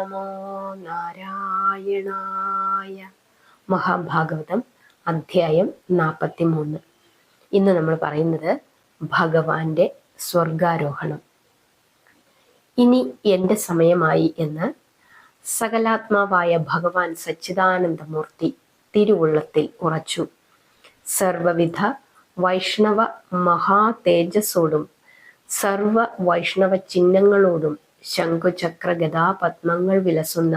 നമോ നാരായണായ മഹാഭാഗവതം അധ്യായം നാൽപ്പത്തി മൂന്ന് ഇന്ന് നമ്മൾ പറയുന്നത് ഭഗവാന്റെ സ്വർഗാരോഹണം. ഇനി എന്റെ സമയമായി എന്ന് സകലാത്മാവായ ഭഗവാൻ സച്ചിദാനന്ദമൂർത്തി തിരുവുള്ളത്തിൽ ഉറച്ചു. സർവവിധ വൈഷ്ണവ മഹാതേജസ്സോടും സർവ വൈഷ്ണവ ചിഹ്നങ്ങളോടും ശംഖുചക്ര ഗതാപത്മങ്ങൾ വിലസുന്ന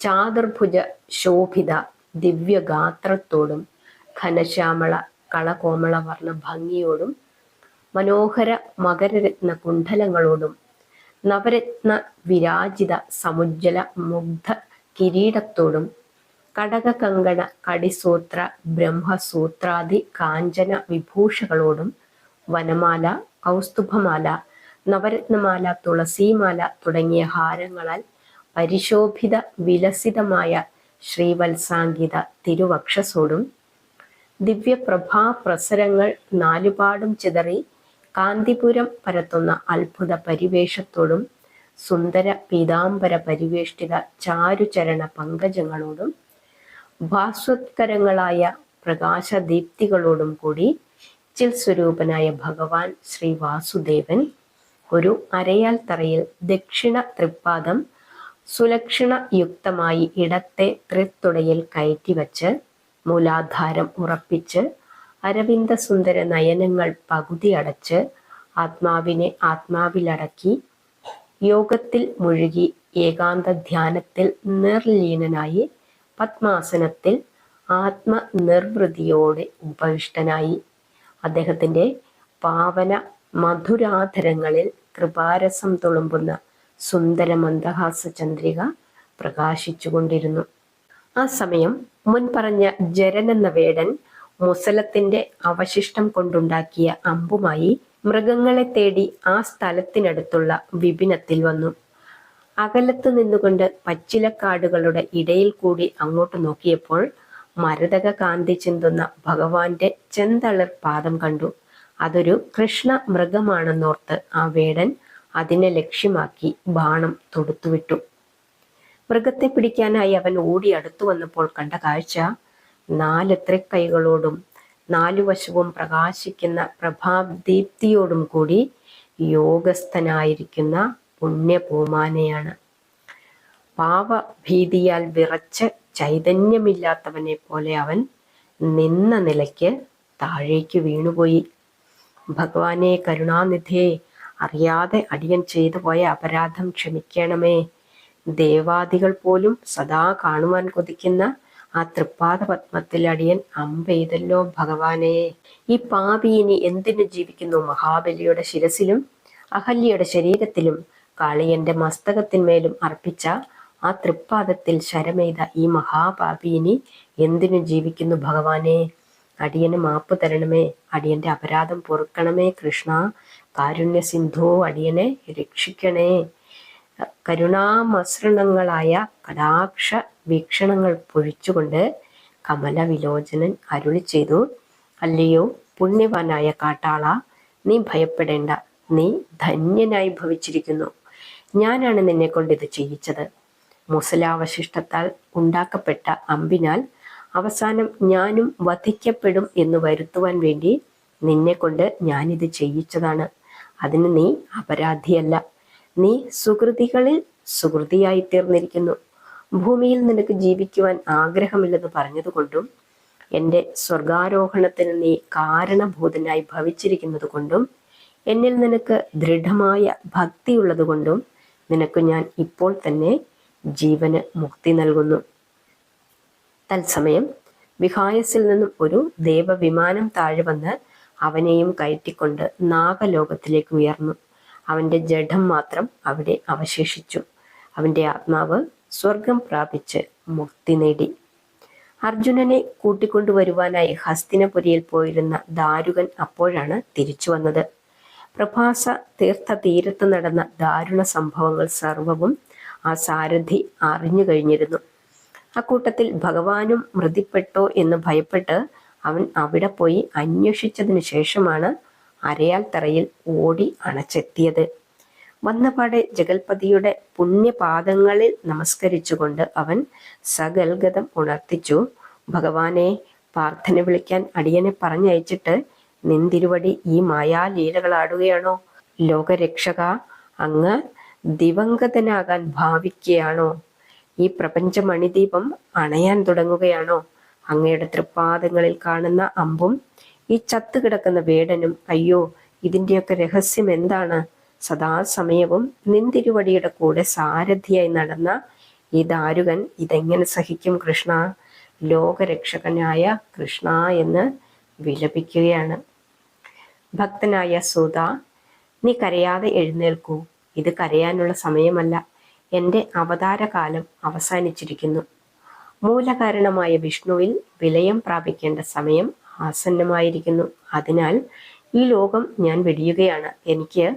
ചാതുർഭുജ ശോഭിത ദിവ്യഗാത്രത്തോടും ഘനശ്യാമള കളകോമള വർണ ഭംഗിയോടും മനോഹര മകരരത്ന കുണ്ഡലങ്ങളോടും നവരത്ന വിരാജിത സമുജ്ജല മുഗ്ധ കിരീടത്തോടും കടക കങ്കണ കടിസൂത്ര ബ്രഹ്മസൂത്രാദി കാഞ്ചന വിഭൂഷകളോടും വനമാല കൗസ്തുഭമാല നവരത്നമാല തുളസീമാല തുടങ്ങിയ ഹാരങ്ങളാൽ പരിശോഭിത വിലസിതമായ ശ്രീവത്സാംഗിത തിരുവക്ഷസോടും ദിവ്യപ്രഭാ പ്രസരങ്ങൾ നാലുപാടും ചിതറി കാന്തിപുരം പരത്തുന്ന അത്ഭുത പരിവേഷത്തോടും സുന്ദര പീതാംബര പരിവേഷ്ടിത ചാരുചരണ പങ്കജങ്ങളോടും ഭാസ്വത്കരങ്ങളായ പ്രകാശദീപ്തികളോടും കൂടി ചിൽ സ്വരൂപനായ ഭഗവാൻ ശ്രീ വാസുദേവൻ ഒരു അരയാൽ തറയിൽ ദക്ഷിണ തൃപ്പാദം സുലക്ഷണ യുക്തമായി ഇടത്തെ തൃത്തുടയിൽ കയറ്റിവച്ച് മൂലാധാരം ഉറപ്പിച്ച് അരവിന്ദ സുന്ദര നയനങ്ങൾ പകുതി അടച്ച് ആത്മാവിനെ ആത്മാവിലടക്കി യോഗത്തിൽ മുഴുകി ഏകാന്ത ധ്യാനത്തിൽ നിർലീനനായി പത്മാസനത്തിൽ ആത്മനിർവൃതിയോടെ ഉപവിഷ്ടനായി. അദ്ദേഹത്തിന്റെ പാവന മധുരാധരങ്ങളിൽ കൃപാരസം തുളുമ്പുന്ന സുന്ദര മന്ദഹാസ ചന്ദ്രിക പ്രകാശിച്ചുകൊണ്ടിരുന്നു. ആ സമയം മുൻപറഞ്ഞ ജരൻ എന്ന വേടൻ മുസലത്തിന്റെ അവശിഷ്ടം കൊണ്ടുണ്ടാക്കിയ അമ്പുമായി മൃഗങ്ങളെ തേടി ആ സ്ഥലത്തിനടുത്തുള്ള വിപിനത്തിൽ വന്നു. അകലത്ത് നിന്നുകൊണ്ട് പച്ചിലക്കാടുകളുടെ ഇടയിൽ കൂടി അങ്ങോട്ട് നോക്കിയപ്പോൾ മരതക കാന്തി ചിന്തുന്ന ഭഗവാന്റെ ചെന്തളിർ പാദം കണ്ടു. അതൊരു കൃഷ്ണ മൃഗമാണെന്നോർത്ത് ആ വേടൻ അതിനെ ലക്ഷ്യമാക്കി ബാണം തൊടുത്തുവിട്ടു. മൃഗത്തെ പിടിക്കാനായി അവൻ ഓടി അടുത്തു വന്നപ്പോൾ കണ്ട കാഴ്ച നാല് തൃക്കൈകളോടും നാലു വശവും പ്രകാശിക്കുന്ന പ്രഭാദീപ്തിയോടും കൂടി യോഗസ്ഥനായിരിക്കുന്ന പുണ്യപൂമാനയാണ്. പാവഭീതിയാൽ വിറച്ച് ചൈതന്യമില്ലാത്തവനെ പോലെ അവൻ നിന്ന നിലയ്ക്ക് താഴേക്ക് വീണുപോയി. ഭഗവാനെ കരുണാനിധേ അറിയാതെ അടിയൻ ചെയ്തു പോയ അപരാധം ക്ഷമിക്കണമേ. ദേവാദികൾ പോലും സദാ കാണുവാൻ കൊതിക്കുന്ന ആ തൃപ്പാദ പത്മത്തിൽ അടിയൻ അമ്പെയ്തല്ലോ ഭഗവാനെ. ഈ പാപി ഇനി എന്തിനു ജീവിക്കുന്നു മഹാബലിയുടെ ശിരസിലും അഹല്യയുടെ ശരീരത്തിലും? കാളിയന്റെ മസ്തകത്തിന്മേലും അർപ്പിച്ച ആ തൃപ്പാദത്തിൽ ശരമെയ്ത ഈ മഹാപാപിനി എന്തിനു ജീവിക്കുന്നു ഭഗവാനെ? അടിയന് മാപ്പ് തരണമേ. അടിയന്റെ അപരാധം പൊറുക്കണമേ കൃഷ്ണ. കാരുണ്യ സിന്ധു അടിയനെ രക്ഷിക്കണേ. കരുണാമസൃണങ്ങളായ കടാക്ഷ വീക്ഷണങ്ങൾ പൊഴിച്ചുകൊണ്ട് കമല വിലോചനൻ അരുളി ചെയ്തു. അല്ലയോ പുണ്യവാനായ കാട്ടാള നീ ഭയപ്പെടേണ്ട. നീ ധന്യനായി ഭവിച്ചിരിക്കുന്നു. ഞാനാണ് നിന്നെ കൊണ്ട് ഇത് ചെയ്യിച്ചത്. മുസലാവശിഷ്ടത്താൽ ഉണ്ടാക്കപ്പെട്ട അമ്പിനാൽ അവസാനം ഞാനും വധിക്കപ്പെടും എന്ന് വരുത്തുവാൻ വേണ്ടി നിന്നെ കൊണ്ട് ഞാനിത് ചെയ്യിച്ചതാണ്. അതിന് നീ അപരാധിയല്ല. നീ സുഹൃതികളിൽ സുഹൃതിയായി തീർന്നിരിക്കുന്നു. ഭൂമിയിൽ നിനക്ക് ജീവിക്കുവാൻ ആഗ്രഹമില്ലെന്ന് പറഞ്ഞതുകൊണ്ടും എന്റെ സ്വർഗാരോഹണത്തിന് നീ കാരണഭൂതനായി ഭവിച്ചിരിക്കുന്നത് കൊണ്ടും എന്നിൽ നിനക്ക് ദൃഢമായ ഭക്തിയുള്ളത് കൊണ്ടും നിനക്ക് ഞാൻ ഇപ്പോൾ തന്നെ ജീവന് മുക്തി നൽകുന്നു. തത്സമയം വിഹായസിൽ നിന്നും ഒരു ദേവവിമാനം താഴെ വന്ന് അവനെയും കയറ്റിക്കൊണ്ട് നാഗലോകത്തിലേക്ക് ഉയർന്നു. അവന്റെ ജഡം മാത്രം അവിടെ അവശേഷിച്ചു. അവന്റെ ആത്മാവ് സ്വർഗം പ്രാപിച്ച് മുക്തി നേടി. അർജുനനെ കൂട്ടിക്കൊണ്ടുവരുവാനായി ഹസ്തിനപുരിയിൽ പോയിരുന്ന ദാരുകൻ അപ്പോഴാണ് തിരിച്ചു വന്നത്. പ്രഭാസ തീർത്ഥ തീരത്ത് നടന്ന ദാരുണ സംഭവങ്ങൾ സർവവും ആ സാരഥി അറിഞ്ഞു കഴിഞ്ഞിരുന്നു. അക്കൂട്ടത്തിൽ ഭഗവാനും മൃതിപ്പെട്ടോ എന്ന് ഭയപ്പെട്ട് അവൻ അവിടെ പോയി അന്വേഷിച്ചതിനു ശേഷമാണ് അരയാൽ തറയിൽ ഓടി അണച്ചെത്തിയത്. വന്നപാടെ ജഗൽപതിയുടെ പുണ്യപാദങ്ങളിൽ നമസ്കരിച്ചുകൊണ്ട് അവൻ സകൽഗതം ഉണർത്തിച്ചു. ഭഗവാനെ പ്രാർത്ഥന വിളിക്കാൻ അടിയനെ പറഞ്ഞയച്ചിട്ട് നിന്തിരുവടി ഈ മായാലീലകളാടുകയാണോ? ലോകരക്ഷക അങ്ങ് ദിവംഗതനാകാൻ ഭാവിക്കുകയാണോ? ഈ പ്രപഞ്ച മണിദീപം അണയാൻ തുടങ്ങുകയാണോ? അങ്ങയുടെ തൃപ്പാദങ്ങളിൽ കാണുന്ന അമ്പും ഈ ചത്തുകിടക്കുന്ന വേടനും അയ്യോ ഇതിന്റെയൊക്കെ രഹസ്യം എന്താണ്? സദാസമയവും നിന്തിരുവടിയുടെ കൂടെ സാരഥിയായി നടന്ന ഈ ദാരുകൻ ഇതെങ്ങനെ സഹിക്കും കൃഷ്ണ? ലോകരക്ഷകനായ കൃഷ്ണ എന്ന് വിലപിക്കുകയാണ്. ഭക്തനായ സുധ നീ കരയാതെ എഴുന്നേൽക്കൂ. ഇത് കരയാനുള്ള സമയമല്ല. എന്റെ അവതാരകാലം അവസാനിച്ചിരിക്കുന്നു. മൂലകാരണമായ വിഷ്ണുവിൽ വിലയം പ്രാപിക്കേണ്ട സമയം ആസന്നമായിരിക്കുന്നു. അതിനാൽ ഈ ലോകം ഞാൻ വെടിയുകയാണ്. എനിക്ക്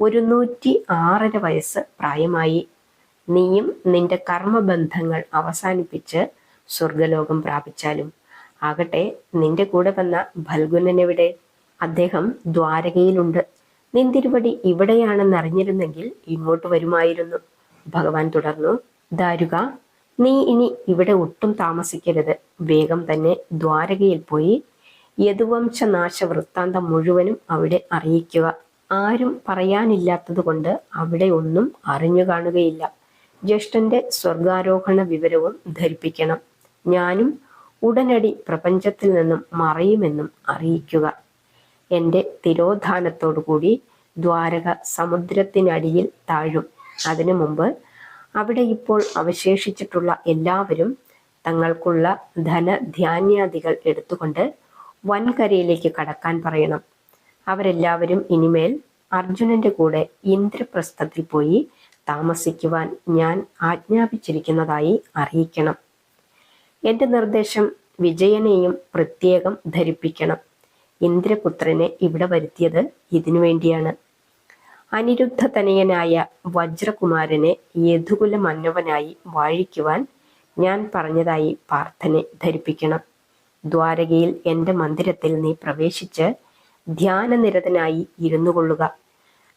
ഒരു നൂറ്റി ആറര വയസ്സ് പ്രായമായി. നീയും നിന്റെ കർമ്മബന്ധങ്ങൾ അവസാനിപ്പിച്ച് സ്വർഗലോകം പ്രാപിച്ചാലും. ആകട്ടെ നിന്റെ കൂടെ വന്ന ഭൽഗുനനെവിടെ അദ്ദേഹം ദ്വാരകയിലുണ്ട്. നിന്തിരുപടി ഇവിടെയാണെന്നറിഞ്ഞിരുന്നെങ്കിൽ ഇങ്ങോട്ട് വരുമായിരുന്നു. ഭഗവാൻ തുടർന്നു ദാരുക നീ ഇനി ഇവിടെ ഒട്ടും താമസിക്കരുത്. വേഗം തന്നെ ദ്വാരകയിൽ പോയി യദുവംശനാശ വൃത്താന്തം മുഴുവനും അവിടെ അറിയിക്കുക. ആരും പറയാനില്ലാത്തത് കൊണ്ട് അവിടെ ഒന്നും അറിഞ്ഞു കാണുകയില്ല. ജ്യേഷ്ഠന്റെ സ്വർഗാരോഹണ വിവരവും ധരിപ്പിക്കണം. ഞാനും ഉടനടി പ്രപഞ്ചത്തിൽ നിന്നും മറയുമെന്നും അറിയിക്കുക. എന്റെ തിരോധാനത്തോടുകൂടി ദ്വാരക സമുദ്രത്തിനടിയിൽ താഴും. അതിനു മുമ്പ് അവിടെ ഇപ്പോൾ അവശേഷിച്ചിട്ടുള്ള എല്ലാവരും തങ്ങൾക്കുള്ള ധനധാന്യാദികൾ എടുത്തുകൊണ്ട് വൻകരയിലേക്ക് കടക്കാൻ പറയണം. അവരെല്ലാവരും ഇനിമേൽ അർജുനന്റെ കൂടെ ഇന്ദ്രപ്രസ്ഥത്തിൽ പോയി താമസിക്കുവാൻ ഞാൻ ആജ്ഞാപിച്ചിരിക്കുന്നതായി അറിയിക്കണം. എന്റെ നിർദ്ദേശം വിജയനെയും പ്രത്യേകം ധരിപ്പിക്കണം. ഇന്ദ്രപുത്രനെ ഇവിടെ വരുത്തിയത് ഇതിനു വേണ്ടിയാണ്. അനിരുദ്ധ തനയനായ വജ്രകുമാരനെ യദുകുല മന്നവനായി വാഴിക്കുവാൻ ഞാൻ പറഞ്ഞതായി പാർത്ഥനെ ധരിപ്പിക്കണം. ദ്വാരകയിൽ എന്റെ മന്ദിരത്തിൽ നീ പ്രവേശിച്ച് ധ്യാനനിരതനായി ഇരുന്നു കൊള്ളുക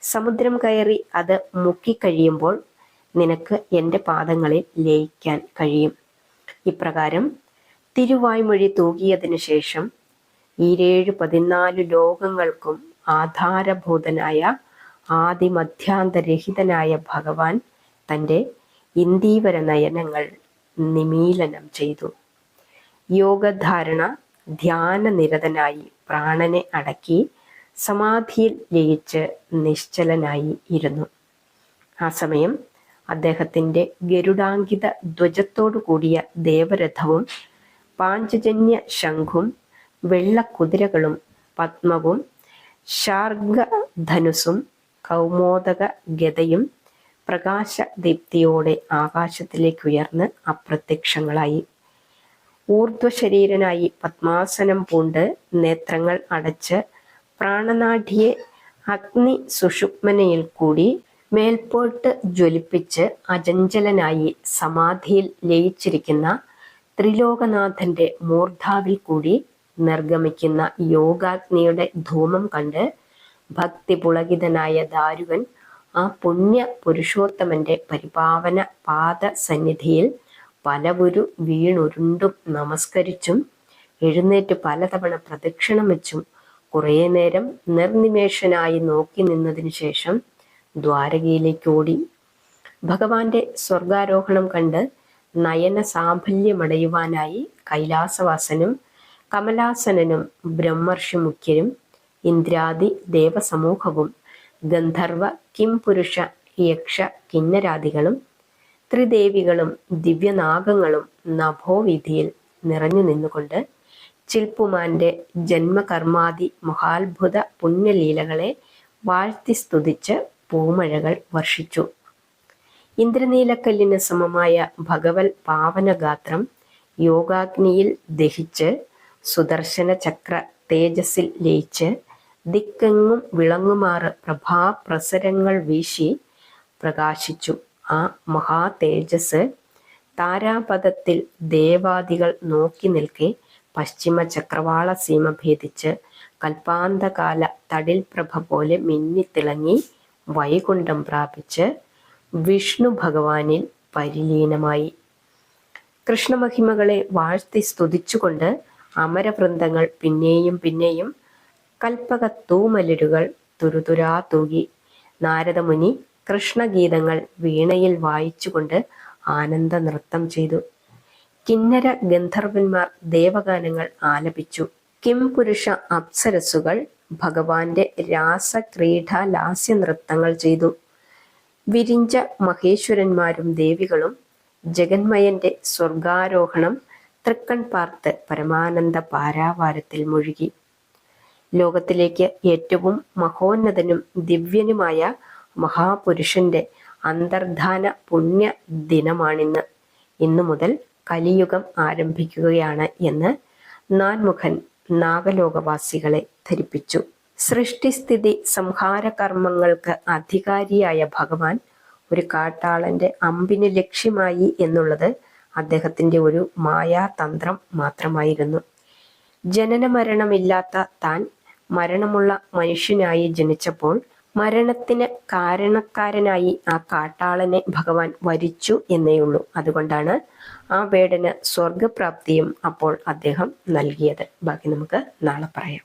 സമുദ്രം കയറി അത് മുക്കിക്കഴിയുമ്പോൾ നിനക്ക് എന്റെ പാദങ്ങളിൽ ലയിക്കാൻ കഴിയും. ഇപ്രകാരം തിരുവായ്മൊഴി തൂകിയതിനു ശേഷം ഈരേഴ് പതിനാല് ലോകങ്ങൾക്കും ആധാരഭൂതനായ ആദിമധ്യാന്തരഹിതനായ ഭഗവാൻ തന്റെ ഇന്ദീവര നയനങ്ങൾ നിമീലനം ചെയ്തു. യോഗധാരണ ധ്യാനനിരതനായി പ്രാണനെ അടക്കി സമാധിയിൽ ലയിച്ച് നിശ്ചലനായി ഇരുന്നു. ആ സമയം അദ്ദേഹത്തിന്റെ ഗരുഡാങ്കിത ധ്വജത്തോടു കൂടിയ ദേവരഥവും പാഞ്ചജന്യ ശംഖും വെള്ളക്കുതിരകളും പത്മവും ശാർഗധനുസും കൗമോദക ഗതയും പ്രകാശദീപ്തിയോടെ ആകാശത്തിലേക്ക് ഉയർന്ന് അപ്രത്യക്ഷങ്ങളായി. ഊർധ്വശരീരനായി പത്മാസനം പൂണ്ട് നേത്രങ്ങൾ അടച്ച് പ്രാണനാഠിയെ അഗ്നി സുഷുപ്മനയിൽ കൂടി മേൽപോട്ട് ജ്വലിപ്പിച്ച് അജഞ്ചലനായി സമാധിയിൽ ലയിച്ചിരിക്കുന്ന ത്രിലോകനാഥന്റെ മൂർധാവിൽ കൂടി നിർഗമിക്കുന്ന യോഗാഗ്നിയുടെ ധൂമം കണ്ട് ഭക്തി പുളകിതനായ ദാരുകൻ ആ പുണ്യ പുരുഷോത്തമന്റെ പരിപാവന പാദ സന്നിധിയിൽ പലവുരു വീണുരുണ്ടും നമസ്കരിച്ചും എഴുന്നേറ്റ് പലതവണ പ്രദക്ഷിണം വെച്ചും കുറേ നേരം നിർനിമേഷനായി നോക്കി നിന്നതിനു ശേഷം ദ്വാരകയിലേക്ക് ഓടി ഭഗവാന്റെ സ്വർഗാരോഹണം കണ്ട് നയന സാഫല്യമടയുവാനായി കൈലാസവാസനും കമലാസനനും ബ്രഹ്മർഷി മുഖ്യരും ഇന്ദ്രാദി ദേവസമൂഹവും ഗന്ധർവ കിംപുരുഷ യക്ഷ കിന്നരാദികളും ത്രിദേവികളും ദിവ്യനാഗങ്ങളും നഭോവിധിയിൽ നിറഞ്ഞു നിന്നുകൊണ്ട് ചിൽപ്പുമാന്റെ ജന്മകർമാദി മഹാത്ഭുത പുണ്യലീലകളെ വാഴ്ത്തി സ്തുതിച്ച് പൂമഴകൾ വർഷിച്ചു. ഇന്ദ്രനീലക്കല്ലിന് സമമായ ഭഗവൽ പാവനഗാത്രം യോഗാഗ്നിയിൽ ദഹിച്ച് സുദർശന ചക്ര തേജസ്സിൽ ലയിച്ച് ദിക്കെങ്ങും വിളങ്ങുമാറ് പ്രഭാപ്രസരങ്ങൾ വീശി പ്രകാശിച്ചു. ആ മഹാ തേജസ് താരാപഥത്തിൽ ദേവാദികൾ നോക്കി നിൽക്കെ പശ്ചിമ ചക്രവാള സീമ ഭേദിച്ച് കൽപ്പാന്തകാല തടിൽ പ്രഭ പോലെ മിന്നിത്തിളങ്ങി വൈകുണ്ഠം പ്രാപിച്ച് വിഷ്ണു ഭഗവാനിൽ പരിലീനമായി. കൃഷ്ണമഹിമകളെ വാഴ്ത്തി സ്തുതിച്ചുകൊണ്ട് അമരവൃന്ദങ്ങൾ പിന്നെയും പിന്നെയും കൽപ്പക തൂമലരുകൾ തുരുതുരാ തൂകി. നാരദമുനി കൃഷ്ണഗീതങ്ങൾ വീണയിൽ വായിച്ചുകൊണ്ട് ആനന്ദ നൃത്തം ചെയ്തു. കിന്നര ഗന്ധർവന്മാർ ദേവഗാനങ്ങൾ ആലപിച്ചു. കിം പുരുഷ അപ്സരസുകൾ ഭഗവാന്റെ രാസക്രീഡ ലാസ്യ നൃത്തങ്ങൾ ചെയ്തു. വിരിഞ്ച മഹേശ്വരന്മാരും ദേവികളും ജഗന്മയന്റെ സ്വർഗാരോഹണം തൃക്കൺ പാർത്ത് പരമാനന്ദ പാരാവാരത്തിൽ മുഴുകി. ലോകത്തിലേക്ക് ഏറ്റവും മഹോന്നതനും ദിവ്യനുമായ മഹാപുരുഷന്റെ അന്തർധാന പുണ്യ ദിനമാണിന്ന്. ഇന്നു മുതൽ കലിയുഗം ആരംഭിക്കുകയാണ് എന്ന് നാൻമുഖൻ നാഗലോകവാസികളെ ധരിപ്പിച്ചു. സൃഷ്ടിസ്ഥിതി സംഹാര കർമ്മങ്ങൾക്ക് അധികാരിയായ ഭഗവാൻ ഒരു കാട്ടാളന്റെ അമ്പിന് ലക്ഷ്യമായി എന്നുള്ളത് അദ്ദേഹത്തിന്റെ ഒരു മായാതന്ത്രം മാത്രമായിരുന്നു. ജനനമരണമില്ലാത്ത താൻ മരണമുള്ള മനുഷ്യനായി ജനിച്ചപ്പോൾ മരണത്തിന് കാരണക്കാരനായി ആ കാട്ടാളനെ ഭഗവാൻ വരിച്ചു എന്നേയുള്ളൂ അതുകൊണ്ടാണ് ആ വേടന് സ്വർഗപ്രാപ്തിയും അപ്പോൾ അദ്ദേഹം നൽകിയത്. ബാക്കി നമുക്ക് നാളെ പറയാം.